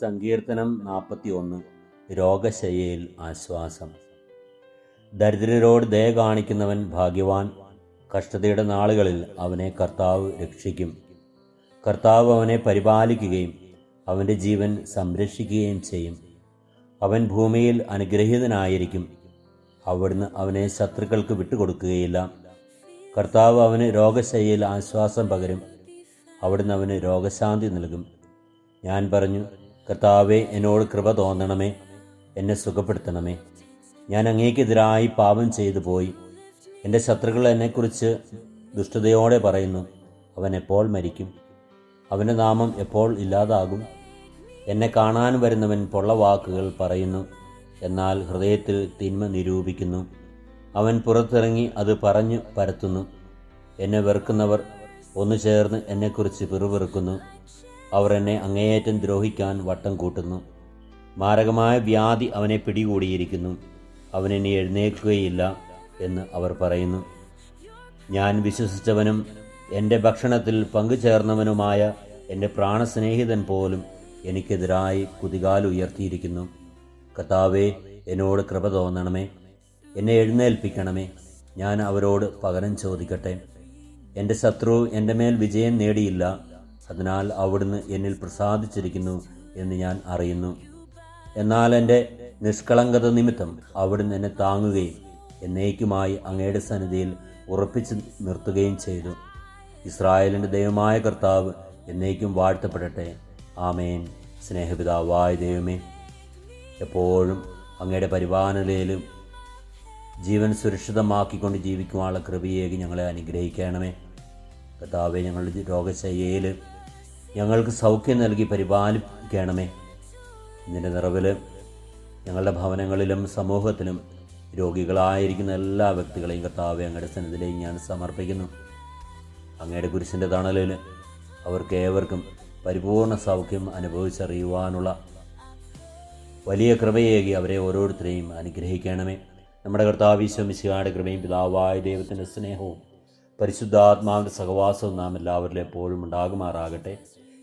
സങ്കീർത്തനം നാൽപ്പത്തി ഒന്ന് രോഗശയ്യയിൽ ആശ്വാസം. ദരിദ്രരോട് ദയ കാണിക്കുന്നവൻ ഭാഗ്യവാൻ. കഷ്ടതയുടെ നാളുകളിൽ അവനെ കർത്താവ് രക്ഷിക്കും. കർത്താവ് അവനെ പരിപാലിക്കുകയും അവന്റെ ജീവൻ സംരക്ഷിക്കുകയും ചെയ്യും. അവൻ ഭൂമിയിൽ അനുഗ്രഹീതനായിരിക്കും. അവിടുന്ന് അവനെ ശത്രുക്കൾക്ക് വിട്ടുകൊടുക്കുകയില്ല. കർത്താവ് അവന് രോഗശയയിൽ ആശ്വാസം പകരും. അവിടുന്ന് അവന് രോഗശാന്തി നൽകും. ഞാൻ പറഞ്ഞു കർത്താവെ എന്നോട് കൃപ തോന്നണമേ. എന്നെ സുഖപ്പെടുത്തണമേ. ഞാൻ അങ്ങേക്കെതിരായി പാപം ചെയ്തു പോയി. എന്റെ ശത്രുക്കൾ എന്നെക്കുറിച്ച് ദുഷ്ടതയോടെ പറയുന്നു. അവൻ എപ്പോൾ മരിക്കും? അവന്റെ നാമം എപ്പോൾ ഇല്ലാതാകും? എന്നെ കാണാൻ വരുന്നവൻ പൊള്ള വാക്കുകൾ പറയുന്നു. എന്നാൽ ഹൃദയത്തിൽ തിന്മ നിരൂപിക്കുന്നു. അവൻ പുറത്തിറങ്ങി അത് പറഞ്ഞു പരത്തുന്നു. എന്നെ വെറുക്കുന്നവർ ഒന്നു ചേർന്ന് എന്നെക്കുറിച്ച് പിറുപിറുക്കുന്നു. അവർ എന്നെ അങ്ങേയറ്റം ദ്രോഹിക്കാൻ വട്ടം കൂട്ടുന്നു. മാരകമായ വ്യാധി അവനെ പിടികൂടിയിരിക്കുന്നു. അവൻ ഇനി എഴുന്നേൽക്കുകയില്ല എന്ന് അവർ പറയുന്നു. ഞാൻ വിശ്വസിച്ചവനും എന്റെ ഭക്ഷണത്തിൽ പങ്കുചേർന്നവനുമായ എന്റെ പ്രാണസ്നേഹിതൻ പോലും എനിക്കെതിരായി കുതികാലുയർത്തിയിരിക്കുന്നു കർത്താവെ എന്നോട് കൃപ തോന്നണമേ. എന്നെ എഴുന്നേൽപ്പിക്കണമേ. ഞാൻ അവരോട് പകരം ചോദിക്കട്ടെ. എന്റെ ശത്രു എന്റെ മേൽ വിജയം നേടിയില്ല. അതിനാൽ അവിടുന്ന് എന്നിൽ പ്രസാദിച്ചിരിക്കുന്നു എന്ന് ഞാൻ അറിയുന്നു. എന്നാൽ എന്റെ നിഷ്കളങ്കത നിമിത്തം അവിടുന്ന് എന്നെ താങ്ങുകയും എന്നേക്കുമായി അങ്ങയുടെ സന്നിധിയിൽ ഉറപ്പിച്ചു നിർത്തുകയും ചെയ്തു. ഇസ്രായേലിന്റെ ദൈവമായ കർത്താവ് എന്നേക്കും വാഴ്ത്തപ്പെടട്ടെ. ആമേൻ. സ്നേഹപിതാവായ ദൈവമേ എപ്പോഴും അങ്ങയുടെ പരിപാലനയിലും ജീവൻ സുരക്ഷിതമാക്കിക്കൊണ്ട് ജീവിക്കുവാനുള്ള കൃപയേക്ക് ഞങ്ങളെ അനുഗ്രഹിക്കണമേ. കർത്താവെ ഞങ്ങളുടെ രോഗശയ്യയിൽ ഞങ്ങൾക്ക് സൗഖ്യം നൽകി പരിപാലിക്കണമേ. ഇതിന്റെ നിറവിൽ ഞങ്ങളുടെ ഭവനങ്ങളിലും സമൂഹത്തിലും രോഗികളായിരിക്കുന്ന എല്ലാ വ്യക്തികളെയും കർത്താവെ അങ്ങയുടെ സന്നിധിയിലേക്ക് ഞാൻ സമർപ്പിക്കുന്നു. അങ്ങയുടെ കുരിശിന്റെ തണലിൽ അവർക്ക് ഏവർക്കും പരിപൂർണ സൗഖ്യം അനുഭവിച്ചറിയുവാനുള്ള വലിയ കൃപയേകി അവരെ ഓരോരുത്തരെയും അനുഗ്രഹിക്കണമേ. നമ്മുടെ കർത്താവിശ്വമിശിയുടെ കൃപയും പിതാവായ ദൈവത്തിന്റെ സ്നേഹവും പരിശുദ്ധാത്മാവിന്റെ സഹവാസവും നാം എല്ലാവരിലും എപ്പോഴും ഉണ്ടാകുമാറാകട്ടെ.